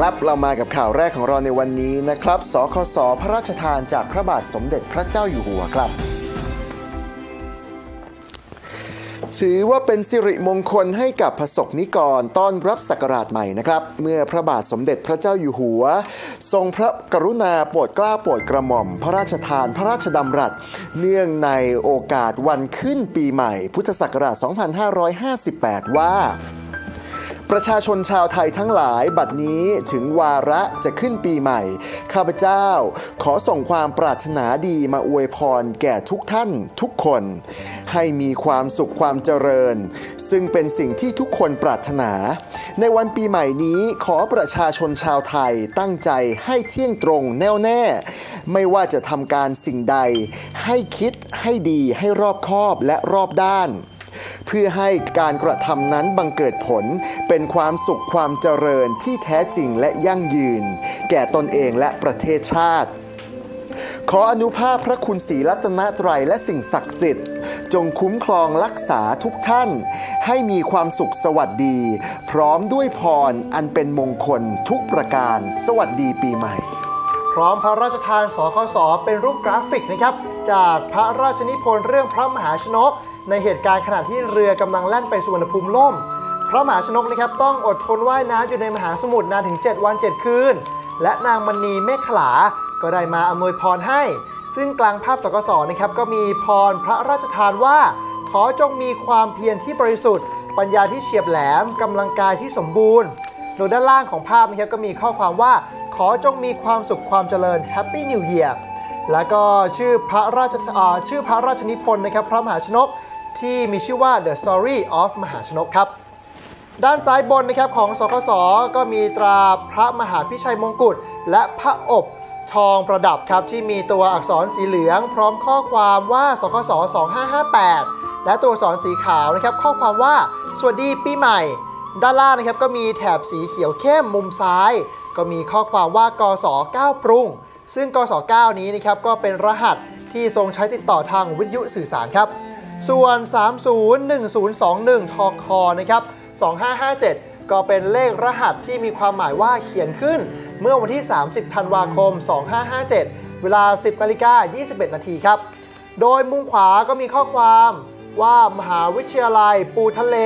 ครับ เรามากับข่าวแรกของเราในวันนี้นะครับ สคส พระราชทานจากพระบาทสมเด็จพระเจ้าอยู่หัวครับถือว่าเป็นสิริมงคลให้กับพระสกนิกรต้อนรับศักราชใหม่นะครับ เมื่อพระบาทสมเด็จพระเจ้าอยู่หัว ทรงพระกรุณาโปรดเกล้าโปรดกระหม่อม พระราชทานพระราชดำรัส เนื่องในโอกาสวันขึ้นปีใหม่ พุทธศักราช 2558 ว่า ประชาชนชาวไทยทั้งหลายบัดนี้ถึงวาระจะขึ้นปีใหม่ ข้าพเจ้าขอส่งความปรารถนาดีมาอวยพรแก่ทุกท่านทุกคน ให้มีความสุขความเจริญ ซึ่งเป็นสิ่งที่ทุกคนปรารถนา ในวันปีใหม่นี้ขอประชาชนชาวไทยตั้งใจให้เที่ยงตรงแน่วแน่ ไม่ว่าจะทำการสิ่งใด ให้คิดให้ดีให้รอบคอบและรอบด้าน เพื่อให้การกระทำนั้นบังเกิดผล เป็นความสุขความเจริญที่แท้จริงและยั่งยืน แก่ตนเองและประเทศชาติ ขออนุภาพพระคุณศรีรัตนตรัยและสิ่งศักดิ์สิทธิ์ จงคุ้มครองรักษาทุกท่าน ให้มีความสุขสวัสดี พร้อมด้วยพรอันเป็นมงคลทุกประการ สวัสดีปีใหม่ พร้อมพระราชทานสคสเป็นรูปกราฟิกนะครับ จากพระราชนิพนธ์เรื่องพระมหาชนก ในเหตุการณ์ขณะที่เรือกำลังแล่นไปสุวรรณภูมิล่ม พระมหาชนกนะครับต้องอดทนว่ายน้ำอยู่ในมหาสมุทรนานถึง 7 วัน 7 คืน และนางมณีเมฆขลา ก็ได้มาอำนวยพรให้ ซึ่งกลางภาพสกสนะครับก็มีพรพระราชทานว่า ขอจงมีความเพียรที่บริสุทธิ์ ปัญญาที่เฉียบแหลมกำลังกายที่สมบูรณ์โดยด้านล่างของภาพนะครับก็มีข้อความว่า ขอจงมีความสุขความเจริญ Happy New Year แล้วก็ชื่อพระราชาชื่อพระราชนิพนธ์นะครับพระมหาชนกที่มีชื่อว่า The Story of มหาชนกครับ ด้านซ้ายบนนะครับของสคสก็มีตราพระมหาพิชัยมงกุฎและพระอบทองประดับครับที่มีตัวอักษรสีเหลือง พร้อมข้อความว่าสคส2558 และตัวอักษรสีขาวนะครับข้อความว่าสวัสดีปีใหม่ ด้านล่างนะครับก็มีแถบสีเขียวเข้มมุมซ้าย ก็มีข้อความว่ากส9ปรุง ซึ่งกส9นี้นะครับก็เป็นรหัสที่ทรงใช้ติดต่อทางวิทยุสื่อสารครับ ส่วน 301021ทคนะครับ 2557 ก็เป็นเลขรหัสที่มีความหมายว่าเขียนขึ้น เมื่อวันที่ 30 ธันวาคม 2557 เวลา 10นาฬิกา21 นาทีครับ โดยมุมขวาก็มีข้อความว่ามหาวิทยาลัยปูทะเล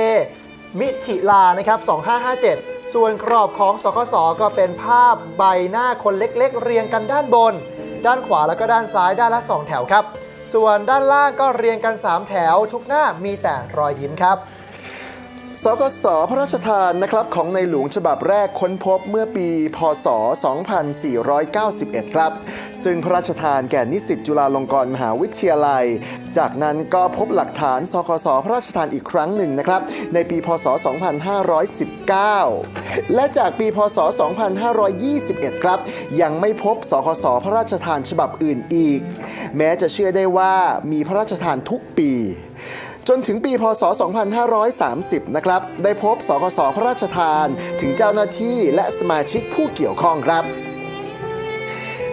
มิถิลานะครับ 2557 ส่วนกรอบของสคสก็เป็นภาพใบหน้าคนเล็กๆ เรียงกันด้านบน ด้านขวาแล้วก็ด้านซ้ายด้านละ 2 แถวครับ ส่วนด้านล่างก็เรียงกัน 3 แถว ทุกหน้ามีแต่รอยยิ้มครับ สกสพระราชทานนะครับของในหลวงฉบับแรกค้นพบเมื่อปี พศ 2491 ครับ ซึ่งพระราชทานแก่นิสิตจุฬาลงกรณ์มหาวิทยาลัย จากนั้นก็พบหลักฐานสกสพระราชทานอีกครั้งหนึ่งนะครับ ในปี พศ 2519 และจากปี พศ 2521 ครับ ยังไม่พบสกสพระราชทานฉบับอื่นอีก แม้จะเชื่อได้ว่ามีพระราชทานทุกปี จนถึงปีพศ 2530 นะครับ ได้พบสกสพระราชทาน ถึงเจ้าหน้าที่และสมาชิกผู้เกี่ยวข้องครับ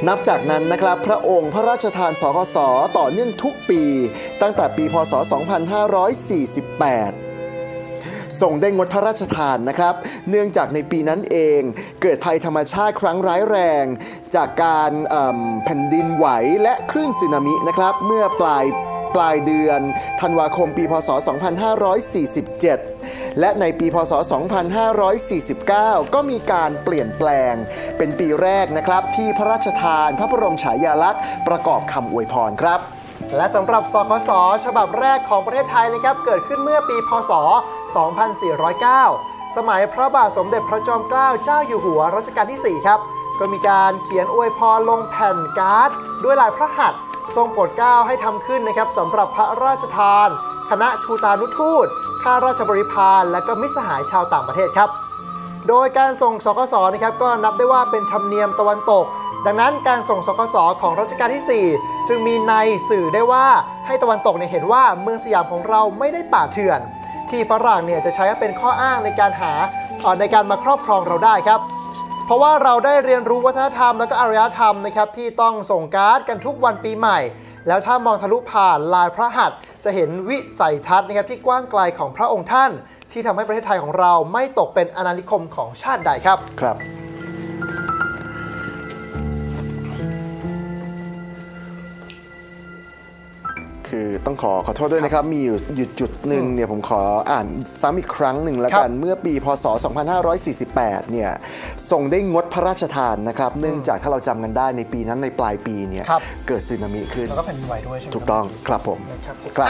นับจากนั้นนะครับพระองค์พระราชทานสกสต่อเนื่องทุกปี ตั้งแต่ปีพศ 2548 ทรงได้งดพระราชทานนะครับ เนื่องจากในปีนั้นเองเกิดภัยธรรมชาติครั้งร้ายแรง จากการแผ่นดินไหวและคลื่นสึนามินะครับ เมื่อปลาย ปลายเดือนธันวาคมปีพศ 2547 และในปีพศ 2549 ก็มีการเปลี่ยนแปลง เป็นปีแรกนะครับที่พระราชทานพระบรมฉายาลักษณ์ประกอบคำอวยพรครับและสำหรับสคส ฉบับแรกของประเทศไทยนะครับ เกิดขึ้นเมื่อปีพศ 2409 สมัยพระบาทสมเด็จพระจอมเกล้าเจ้าอยู่หัวรัชกาลที่ 4 ครับ ก็มีการเขียนอวยพรลงแผ่นการ์ด ด้วยลายพระหัตถ์ ทรงโปรดเกล้าให้ทำขึ้นนะครับสำหรับพระราชทาน คณะทูตานุทูตข้าราชบริพารและก็มิตรสหายชาวต่างประเทศครับ โดยการส่งสกสนะครับก็นับได้ว่าเป็นธรรมเนียมตะวันตก ดังนั้นการส่งสกสของรัชกาลที่ 4 จึงมีในสื่อได้ว่าให้ตะวันตกเนี่ยเห็นว่าเมืองสยามของเราไม่ได้ป่าเถื่อน ที่ฝรั่งเนี่ยจะใช้เป็นข้ออ้างในการหาในการมาครอบครองเราได้ครับ เพราะว่าเราได้เรียนรู้วัฒนธรรมและก็อารยธรรมนะครับที่ต้องส่งการ์ดกันทุกวันปีใหม่ แล้วถ้ามองทะลุผ่านลายพระหัตถ์จะเห็นวิสัยทัศน์นะครับที่กว้างไกลของพระองค์ท่าน ที่ทำให้ประเทศไทยของเราไม่ตกเป็นอาณานิคมของชาติใดครับครับ คือต้องขอขอโทษด้วยนะครับ มีอยู่หยุดจุดหนึ่งเนี่ยผมขออ่านซ้ำอีกครั้งหนึ่งแล้วกันครับเมื่อปีพศ 2548 เนี่ยทรงได้งดพระราชทานนะครับ เนื่องจากถ้าเราจำกันได้ในปีนั้นในปลายปีเนี่ย ครับ เกิดสึนามิขึ้น แล้วก็แผ่นดินไหวด้วยใช่ไหมถูกต้องครับผม นะครับ ครับ